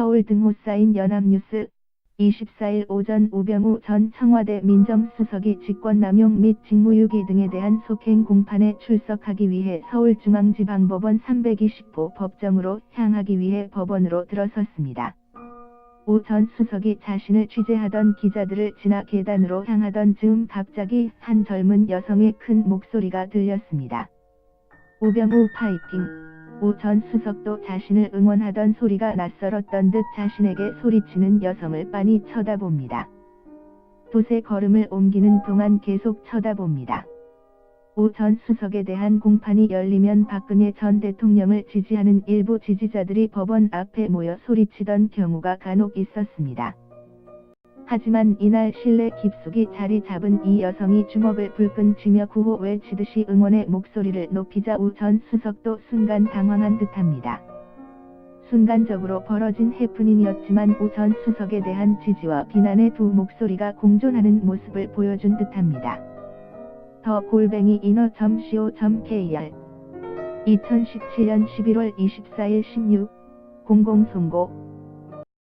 서울 등호 사인 연합뉴스 24일 오전 우병우 전 청와대 민정수석이 직권남용 및 직무유기 등에 대한 속행 공판에 출석하기 위해 서울중앙지방법원 320호 법정으로 향하기 위해 법원으로 들어섰습니다. 우전 수석이 자신을 취재하던 기자들을 지나 계단으로 향하던 즈음 갑자기 한 젊은 여성의 큰 목소리가 들렸습니다. 우병우 파이팅! 우전 수석도 자신을 응원하던 소리가 낯설었던 듯 자신에게 소리치는 여성을 빤히 쳐다봅니다. 두세 걸음을 옮기는 동안 계속 쳐다봅니다. 우전 수석에 대한 공판이 열리면 박근혜 전 대통령을 지지하는 일부 지지자들이 법원 앞에 모여 소리치던 경우가 간혹 있었습니다. 하지만 이날 실내 깊숙이 자리 잡은 이 여성이 주먹을 불끈 쥐며 구호 외치듯이 응원의 목소리를 높이자 우 전 수석도 순간 당황한 듯합니다. 순간적으로 벌어진 해프닝이었지만 우 전 수석에 대한 지지와 비난의 두 목소리가 공존하는 모습을 보여준 듯합니다. 더 골뱅이 인어.co.kr 2017년 11월 24일 16 공공송고